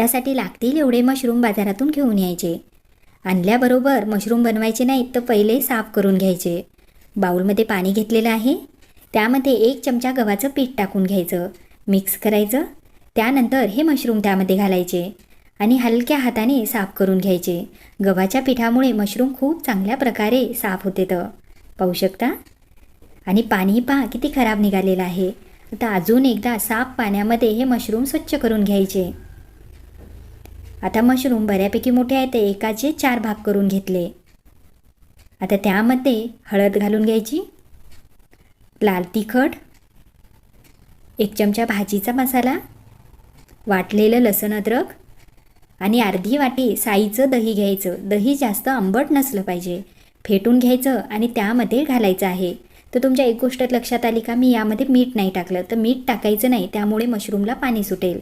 त्यासाठी लागतील एवढे मशरूम बाजारातून घेऊन यायचे. आणल्याबरोबर मशरूम बनवायचे नाहीत तर पहिले साफ करून घ्यायचे. बाऊलमध्ये पाणी घेतलेलं आहे. त्यामध्ये एक चमचा गव्हाचं पीठ टाकून घ्यायचं. मिक्स करायचं. त्यानंतर हे मशरूम त्यामध्ये घालायचे आणि हलक्या हाताने साफ करून घ्यायचे. गव्हाच्या पिठामुळे मशरूम खूप चांगल्या प्रकारे साफ होते तर. पाहू शकता? आणि पाणी पहा किती खराब निघालेलं आहे. आता अजून एकदा साफ पाण्यामध्ये हे मशरूम स्वच्छ करून घ्यायचे. आता मशरूम बऱ्यापैकी मोठे आहे ते एकाचे चार भाग करून घेतले. आता त्यामध्ये हळद घालून घ्यायची लाल तिखट एक चमचा भाजीचा मसाला वाटलेलं लसण अद्रक आणि अर्धी वाटी साईचं दही घ्यायचं. दही जास्त आंबट नसलं पाहिजे. फेटून घ्यायचं आणि त्यामध्ये घालायचं आहे. तर तुमच्या एक गोष्ट लक्षात आली का? मी यामध्ये मीठ नाही टाकलं. तर मीठ टाकायचं नाही त्यामुळे मशरूमला पाणी सुटेल.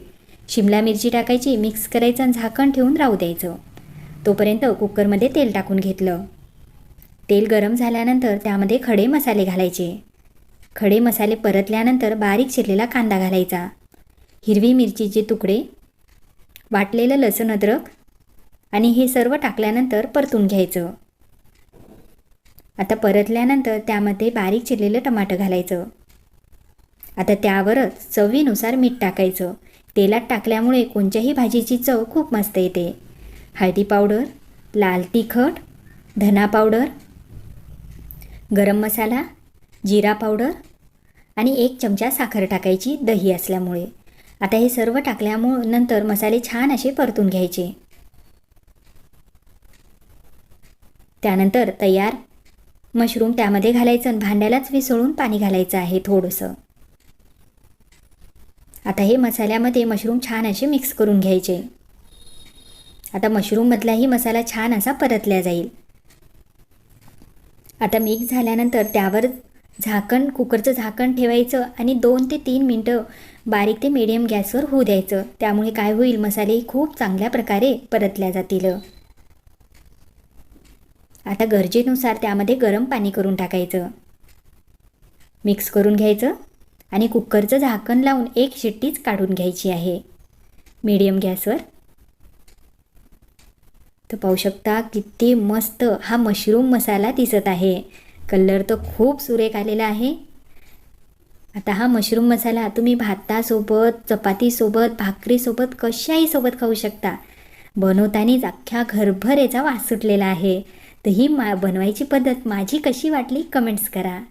शिमला मिरची टाकायची मिक्स करायचं आणि झाकण ठेवून राहू द्यायचं. तोपर्यंत कुकरमध्ये तेल टाकून घेतलं. तेल गरम झाल्यानंतर त्यामध्ये खडे मसाले घालायचे. खडे मसाले परतल्यानंतर बारीक चिरलेला कांदा घालायचा. हिरवी मिरचीचे तुकडे वाटलेलं लसण अद्रक आणि हे सर्व टाकल्यानंतर परतून घ्यायचं. आता परतल्यानंतर त्यामध्ये बारीक चिरलेलं टमाटर घालायचं. आता त्यावरच चवीनुसार मीठ टाकायचं. तेलात टाकल्यामुळे कोणत्याही भाजीची चव खूप मस्त येते. हळदी पावडर लाल तिखट धना पावडर गरम मसाला जिरा पावडर आणि एक चमचा साखर टाकायची दही असल्यामुळे. आता हे सर्व टाकल्यामुळे नंतर मसाले छान असे परतून घ्यायचे. त्यानंतर तयार मशरूम त्यामध्ये घालायचं आणि भांड्यालाच विसळून पाणी घालायचं आहे थोडंसं. आता हे मसाल्यामध्ये मशरूम छान असे मिक्स करून घ्यायचे. आता मशरूममधलाही मसाला छान असा परतल्या जाईल. आता मिक्स झाल्यानंतर त्यावर झाकण कुकरचं झाकण ठेवायचं आणि दोन ते तीन मिनटं बारीक ते मिडियम गॅसवर होऊ द्यायचं. त्यामुळे काय होईल मसाले खूप चांगल्या प्रकारे परतल्या जातील. आता गरजेनुसार त्यामध्ये गरम पाणी करून टाकायचं. मिक्स करून घ्यायचं. आणि कुकरचं झाकण लावून एक शिट्टीच काढून घ्यायची आहे. मीडियम गॅसवर. तर पाहू शकता किती मस्त हा मशरूम मसाला दिसत आहे. कलर तर खूप सुरेख आलेला आहे. आता हा मशरूम मसाला तुम्ही भातासोबत चपातीसोबत भाकरीसोबत कशाही सोबत खाऊ शकता. बनवतानीच अख्ख्या घरभर याचा वास सुटलेला आहे. तर ही मा बनवायची पद्धत माझी कशी वाटली? कमेंट्स करा.